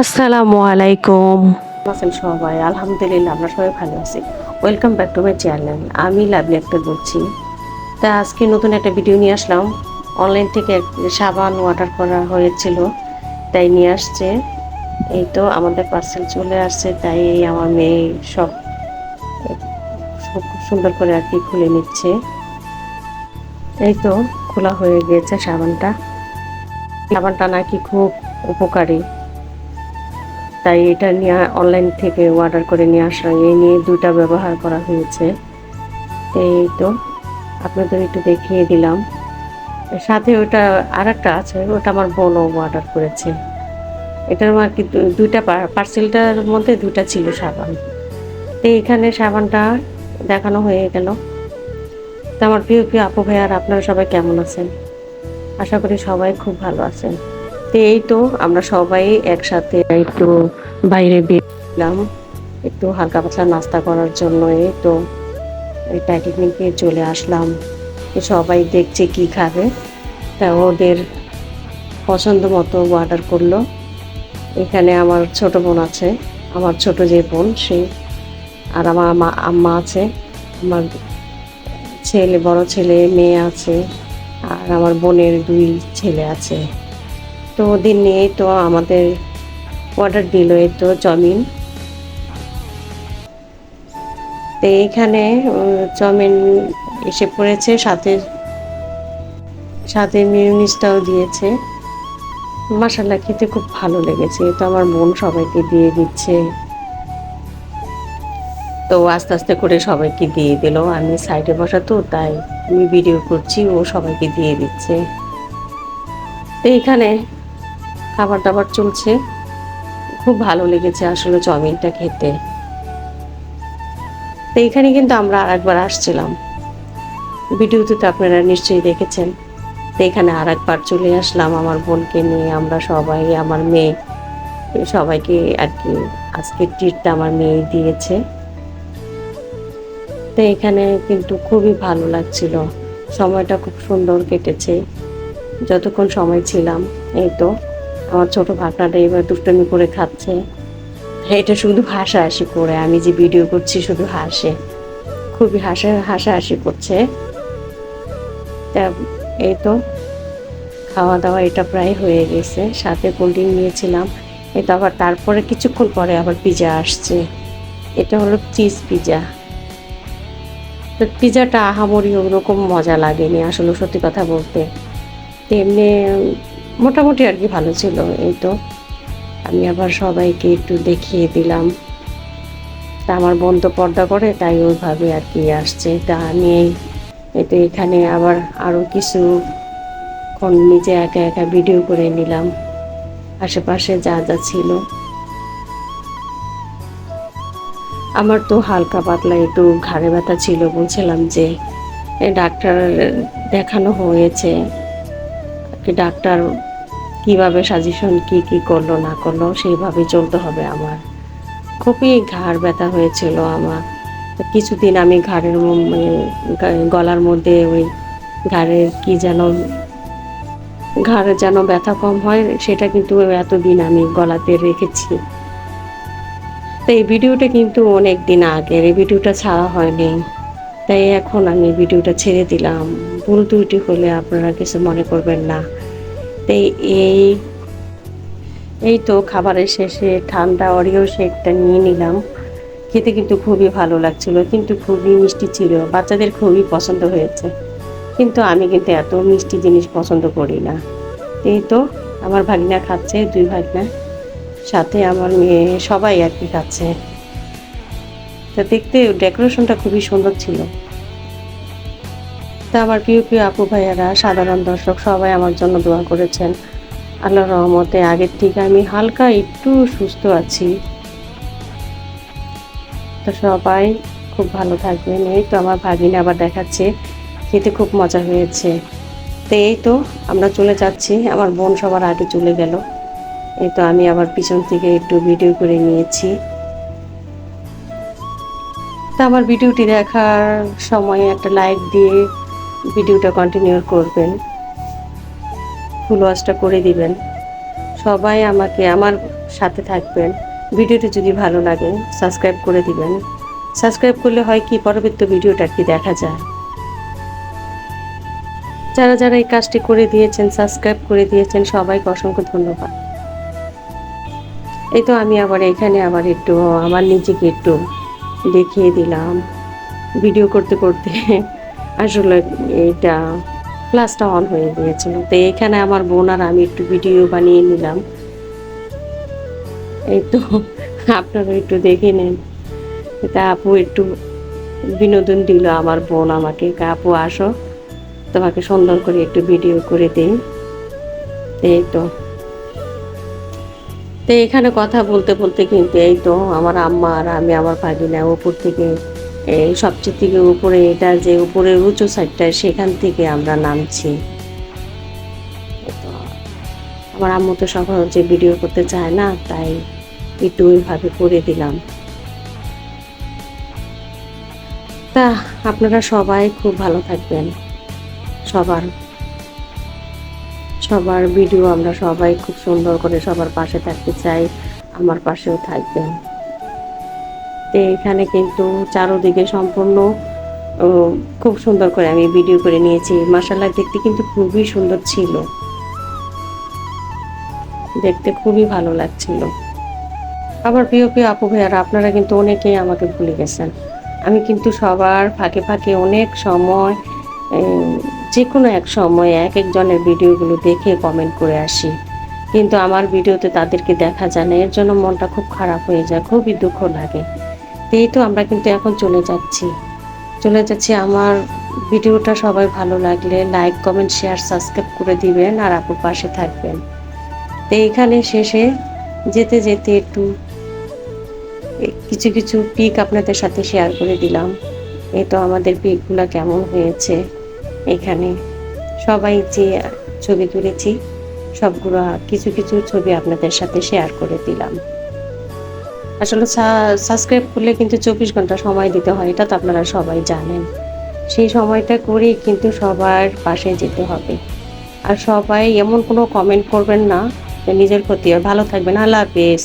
আসসালামু আলাইকুম। আছেন সবাই, আলহামদুলিল্লাহ আমরা সবাই ভালো আছি। Welcome back to my channel আমি লাভলি একটা বলছি। তা আজকে নতুন একটা ভিডিও নিয়ে আসলাম। অনলাইন থেকে সাবান অর্ডার করা হয়েছিল, তাই নিয়ে আসছে। এই তো আমাদের পার্সেল চলে আসছে, তাই আমার মেয়ে সব খুব সুন্দর করে আর কি খুলে নিচ্ছে। এই তো খোলা হয়ে গিয়েছে সাবানটা। সাবানটা নাকি খুব উপকারী। তাই এটা নিয়ে অনলাইন থেকে অর্ডার করে নিয়ে আসলাম এই নিয়ে দুটা ব্যবহার করা হয়েছে। এই তো, আপনাদের একটু দেখিয়ে দিলাম। সাথে ওটা আর একটা আছে, ওটা আমার বোনও অর্ডার করেছে। এটার আর কি দুইটা পার্সেলটার মধ্যে দুটা ছিল সাবান। তো এখানে সাবানটা দেখানো হয়ে গেল। তো আমার প্রিয় প্রিয় আপু ভাই আর আপনারা সবাই কেমন আছেন? আশা করি সবাই খুব ভালো আছেন। এই তো আমরা সবাই একসাথে একটু বাইরে বেরলাম, একটু হালকা পাতলা নাস্তা করার জন্য তো, এই প্যাকেটিংকে চলে আসলাম। সবাই দেখছে কি খাবে। তা ওদের পছন্দ মতো অর্ডার করল। এখানে আমার ছোট বোন আছে, আমার ছোট যে বোন, সে আর আমার আম্মা আছে, আমার ছেলে, বড় ছেলে, মেয়ে আছে, আর আমার বোনের দুই ছেলে আছে। তো ওদের নিয়ে তো আমাদের অর্ডার দিল এই তো চাউমিন। তো এইখানে চাউমিন এসে পড়েছে, সাথে সাথে মিউনিসটাও দিয়েছে। মাসাল্লাহ খেতে খুব ভালো লেগেছে তো আমার বোন সবাইকে দিয়ে দিচ্ছে। তো আস্তে আস্তে করে সবাইকে দিয়ে দিল, আমি সাইডে বসা তো তাই আমি ভিডিও করছি, ও সবাইকে দিয়ে দিচ্ছে। তো এইখানে খাবার দাবার চলছে। খুব ভালো লেগেছে আসলে চাউমিনটা খেতে। তো এখানে কিন্তু আমরা আর একবার আসছিলাম। ভিডিওতে তো আপনারা নিশ্চয়ই দেখেছেন। তো এখানে আর একবার চলে আসলাম আমার বোনকে নিয়ে। আমরা সবাই, আমার মেয়ে, সবাইকে আর কি আজকে ট্রিটটা আমার মেয়ে দিয়েছে। তো এখানে কিন্তু খুবই ভালো লাগছিল। সময়টা খুব সুন্দর কেটেছে। যতক্ষণ সময় ছিলাম, এই তো। আমার ছোট ভাগনাটা এবার দুষ্টমি করে খাচ্ছে। এটা শুধু হাসাহাসি করে, আমি যে ভিডিও করছি শুধু হাসে। খুবই হাসা, হাসাহাসি করছে। তা এই তো খাওয়া দাওয়া এটা প্রায় হয়ে গেছে। সাথে কোল্ড ড্রিঙ্ক নিয়েছিলাম। এটা আবার তারপরে কিছুক্ষণ পরে আবার পিজা আসছে। এটা হলো চিজ পিজা তো পিজাটা আহামরি ওরকম মজা লাগেনি, আসলে সত্যি কথা বলতে। তো এমনি মোটামুটি আর কি ভালো ছিল, এই তো। আমি আবার সবাইকে একটু দেখিয়ে দিলাম। তা আমার বোন তো পর্দা করে, তাই ওইভাবে আর কি আসছে। তা আমি এই- এই তো এখানে আবার আরও কিছু ক্ষণ নিজে একা একা ভিডিও করে নিলাম। আশেপাশে যা যা ছিল। আমার তো হালকা পাতলা একটু ঘাড়ে ব্যথা ছিল, বলছিলাম যে ডাক্তার দেখানো হয়েছে। ডাক্তার কীভাবে সাজেশন কি কি করল, না করল সেইভাবে চলতে হবে আমার। খুবই ঘাড় ব্যথা হয়েছিল আমার। কিছুদিন আমি ঘাড়ের মানে গলার মধ্যে ওই ঘাড়ের কি যেন, ঘাড়ে যেন ব্যথা কম হয়, সেটা কিন্তু এতদিন আমি গলাতে রেখেছি। তো এই ভিডিওটা কিন্তু অনেক দিন আগের, এই ভিডিওটা ছাড়া হয়নি। তাই এখন আমি ভিডিওটা ছেড়ে দিলাম। ভুল ত্রুটি হলে আপনারা কিছু মনে করবেন না। তাই এই এই তো খাবারের শেষে ঠান্ডা অরিও শেকটা নিয়ে নিলাম। খেতে কিন্তু খুবই ভালো লাগছিল, কিন্তু খুবই মিষ্টি ছিল। বাচ্চাদের খুবই পছন্দ হয়েছে। কিন্তু আমি কিন্তু এত মিষ্টি জিনিস পছন্দ করি না। এই তো আমার ভাগিনা খাচ্ছে, দুই ভাগনা। সাথে আমার মেয়ে, সবাই আর কি খাচ্ছে। তা দেখতে ডেকোরেশনটা খুবই সুন্দর ছিল। তা আমার প্রিয় প্রিয় আপু ভাইয়ারা, সাধারণ দর্শক, সবাই আমার জন্য দোয়া করেছেন। আল্লাহ রহমতে আগের থেকে আমি হালকা একটু সুস্থ আছি। তো সবাই খুব ভালো থাকবেন। এই তো আমার ভাগিনা আবার দেখাচ্ছে, খেতে খুব মজা হয়েছে। তো এই তো আমরা চলে যাচ্ছি, আমার বোন সবার আগে চলে গেল। এই তো আমি আবার পিছন থেকে একটু ভিডিও করে নিয়েছি। তা আমার ভিডিওটি দেখার সময় একটা লাইক দিয়ে ভিডিওটা কন্টিনিউ করবেন। ফুল ওয়াশটা করে দিবেন। সবাই আমাকে, আমার সাথে থাকবেন। ভিডিওটি যদি ভালো লাগে সাবস্ক্রাইব করে দিবেন। সাবস্ক্রাইব করলে হয় কি, পরবর্তী ভিডিওটা কি দেখা যায়। যারা যারা এই কাজটি করে দিয়েছেন সাবস্ক্রাইব করে দিয়েছেন, সবাইকে অসংখ্য ধন্যবাদ। এই তো আমি আবার এখানে আবার একটু, আমার নিজেকে একটু দেখিয়ে দিলাম। ভিডিও করতে করতে। আসলে এটা ক্লাসটা অন হয়ে গিয়েছিল। তো এখানে আমার বোন আর আমি একটু ভিডিও বানিয়ে নিলাম। এই তো আপনারা একটু দেখে নেন। এটা আপু একটু বিনোদন দিল আমার বোন আমাকে। আপু, আসো। তোমাকে সুন্দর করে একটু ভিডিও করে দিই। এই তো। তো এখানে কথা বলতে বলতে কিন্তু এই তো, আমার আম্মা আর আমি, আমার ভাগিনা উপর থেকে এই সবচেয়ে থেকে উপরে এটা যে উপরের উঁচু সাইডটা সেখান থেকে আমরা নামছি। আমার আম্মু তো সহজে ভিডিও করতে চায় না, তাই একটু ওইভাবে করে দিলাম। তা, আপনারা সবাই খুব ভালো থাকবেন। সবার সবার ভিডিও আমরা সবাই খুব সুন্দর করে সবার পাশে থাকতে চাই, আমার পাশেও থাকবেন। তো এখানে কিন্তু চারোদিকে সম্পূর্ণ খুব সুন্দর করে আমি ভিডিও করে নিয়েছি। মাসাল্লাহ দেখতে কিন্তু খুবই সুন্দর ছিল। দেখতে খুবই ভালো লাগছিল। আবার প্রিয় প্রিয় আপু ভাইয়ারা, আপনারা কিন্তু অনেকেই আমাকে ভুলে গেছেন। আমি কিন্তু সবার ফাঁকে ফাঁকে অনেক সময় যে কোনো এক সময় এক একজনের ভিডিওগুলো দেখে কমেন্ট করে আসি। কিন্তু আমার ভিডিওতে তাদেরকে দেখা যায় না, এর জন্য মনটা খুব খারাপ হয়ে যায়, খুবই দুঃখ লাগে। এই তো আমরা কিন্তু এখন চলে যাচ্ছি। চলে যাচ্ছি আমার ভিডিওটা সবাই ভালো লাগলে লাইক কমেন্ট শেয়ার সাবস্ক্রাইব করে দিবেন আর আপুর পাশে থাকবেন। তো এইখানে শেষে যেতে যেতে একটু কিছু কিছু পিক আপনাদের সাথে শেয়ার করে দিলাম। এই তো আমাদের পিকগুলো কেমন হয়েছে এখানে। সবাই যে ছবি তুলেছি, সবগুলো কিছু কিছু ছবি আপনাদের সাথে শেয়ার করে দিলাম। আসলে সাবস্ক্রাইব করলে কিন্তু চব্বিশ ঘণ্টা সময় দিতে হয়, এটা তো আপনারা সবাই জানেন। সেই সময়টা করে কিন্তু সবার পাশে যেতে হবে। আর সবাই এমন কোনো কমেন্ট করবেন না নিজের ক্ষতি হয় ভালো থাকবেন। আল্লাহ হাফেজ।